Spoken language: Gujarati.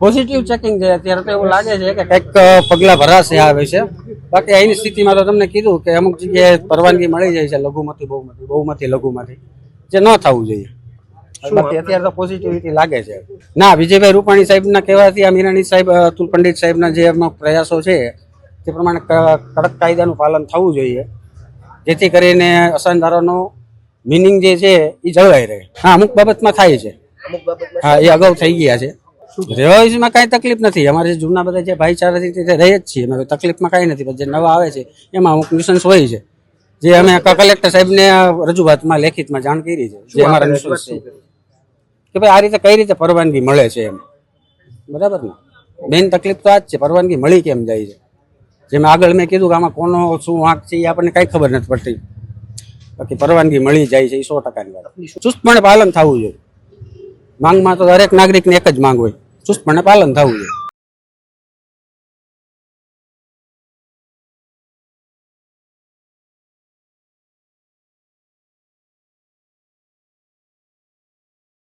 પોઝિટિવ ચેકિંગ છે. અત્યારે તો એવું લાગે છે કે કંઈક પગલાં ભરાશે આવે છે બાકી અહીંની સ્થિતિમાં તો તમને કીધું કે અમુક જગ્યાએ પરવાનગી મળી જાય છે લઘુમતી બહુમતી બહુમતી લઘુમતી જે ન થવું જોઈએ. અત્યારે તો પોઝિટિવિટી લાગે છે. ના વિજયભાઈ રૂપાણી સાહેબના કહેવાથી આ મીરાણી સાહેબ અતુલ પંડિત સાહેબના જે એમના પ્રયાસો છે તે પ્રમાણે કડક કાયદાનું પાલન થવું જોઈએ. જેથી કરીને અસનધારાનો મિનિંગ જે છે એ જળવાઈ રહે. હા અમુક બાબતમાં થાય છે. હા એ અગાઉ થઈ ગયા છે. રહેવાસીમાં કાંઈ તકલીફ નથી. અમારે જે જૂના બધા જે ભાઈચારાથી તે રહે જ છીએ. અમે તકલીફમાં કાંઈ નથી પણ જે નવા આવે છે એમાં અમુક ન્યુસન્સ હોય છે. જે અમે ક- કલેક્ટર સાહેબને રજૂઆતમાં લેખિતમાં જાણ કરી છે જે અમારા ન્યુસન્સ છે. કે ભાઈ આ રીતે કઈ રીતે પરવાનગી મળે છે એમ? બરાબર ને? મેઇન તકલીફ તો આ જ છે પરવાનગી મળી કેમ જાય છે? જેમ આગળ મેં કીધું કે આમાં કોનો શું વાંક છે એ આપણને કાંઈ ખબર નથી પડતી. બાકી પરવાનગી મળી જાય છે એ સો ટકાની વાત ચુસ્તપણે પાલન થવું જોઈએ. માંગમાં તો દરેક નાગરિકને એક જ માંગ હોય. ચુસ્તપણે પાલન થવું જોઈએ.